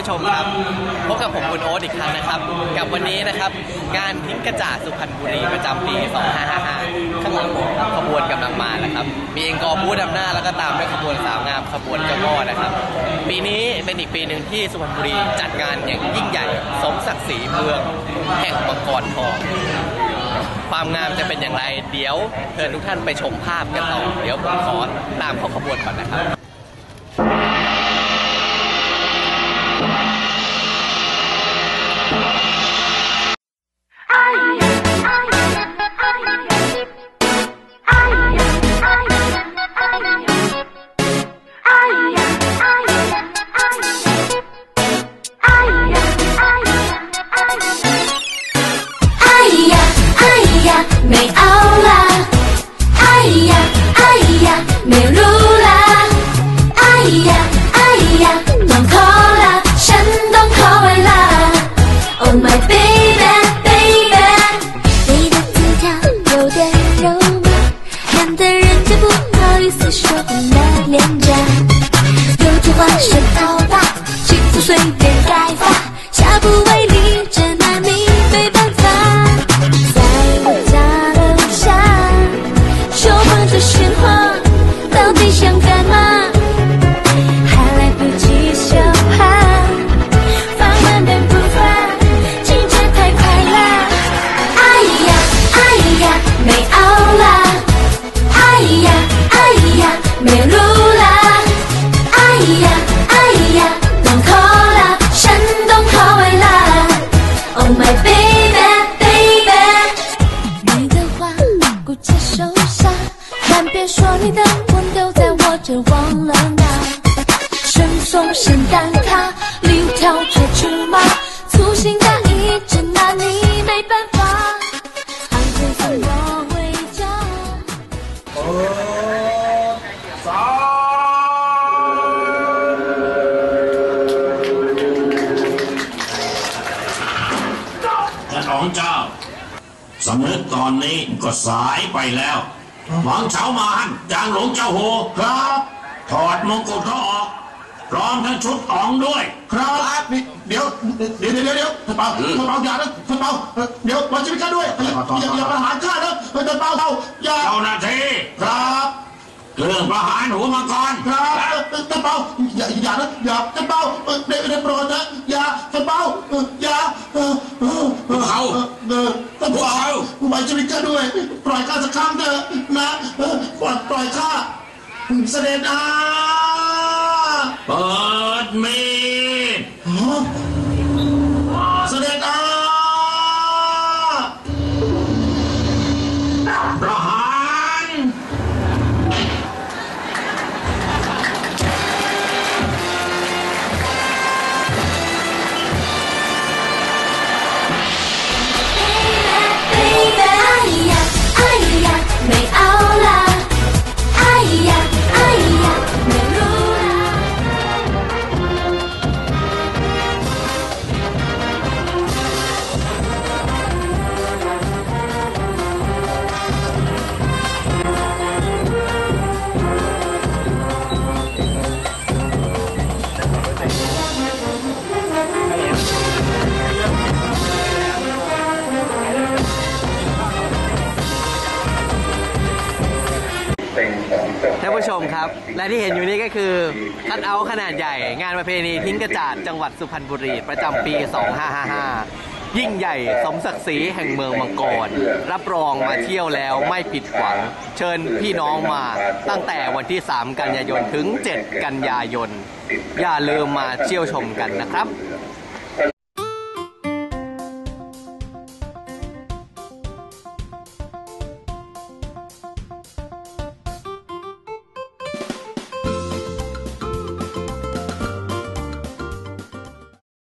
ผู้ชมครับพบกับผมคุณโอ๊ตอีกครั้งนะครับ กับวันนี้นะครับงานทิ้งกระจาดสุพรรณบุรีประจำปี 2555 ข้างหลังผมครับขบวนกำลังมาแล้วครับ มีเองกอบูดำหน้าแล้วก็ตามด้วยขบวนสาวงามขบวนเจ้าพ่อนะครับ ปีนี้เป็นอีกปีหนึ่งที่สุพรรณบุรีจัดงานอย่างยิ่งใหญ่ สมศักดิ์ศรีเมืองแห่งมังกรทองความงามจะเป็นอย่างไร เดี๋ยวเชิญทุกท่านไปชมภาพกันต่อ เดี๋ยวผมขอตามเข้าขบวนก่อนนะครับ 但别说你的吻都在我这忘了拿。顺风圣诞卡，里跳出出马，粗心大意真拿你没办法。昂贵送我回家。 เปิดสาม ท่านองค์เจ้าสำนึกตอนนี้ก็สายไปแล้ว หวังเฉามานจางหลวงเจ้าโหครับ ถอดมงกุฎเขาออกพร้อมทั้งชุดอองด้วย ครับนี่เดี๋ยวเดี๋ยวเดี๋ยวเดี๋ยวเดี๋ยวท่านเปาท่านเปาอย่านะท่านเปาเอ่อเดี๋ยวมาชีวิตข้าด้วยอย่าอย่าอย่าประหารข้านะท่านเปาอย่าเจ้าหน้าที่ครับเครื่องประหารหัวมังกรครับท่านเปาอย่าอย่านะอย่าท่านเปาเอ่อได้ได้โปรดนะอย่าท่านเปา เสด็จอาเปิดมี นผู้ชมครับ และที่เห็นอยู่นี้ก็คือคัดเอาขนาดใหญ่ งานประเพณีทิ้งกระจาดจังหวัดสุพรรณบุรีประจำปี 2555 ยิ่งใหญ่สมศักดิ์ศรีแห่งเมืองมังกร รับรองมาเที่ยวแล้วไม่ผิดหวัง เชิญพี่น้องมาตั้งแต่วันที่ 3 กันยายนถึง 7 กันยายน อย่าลืมมาเที่ยวชมกันนะครับ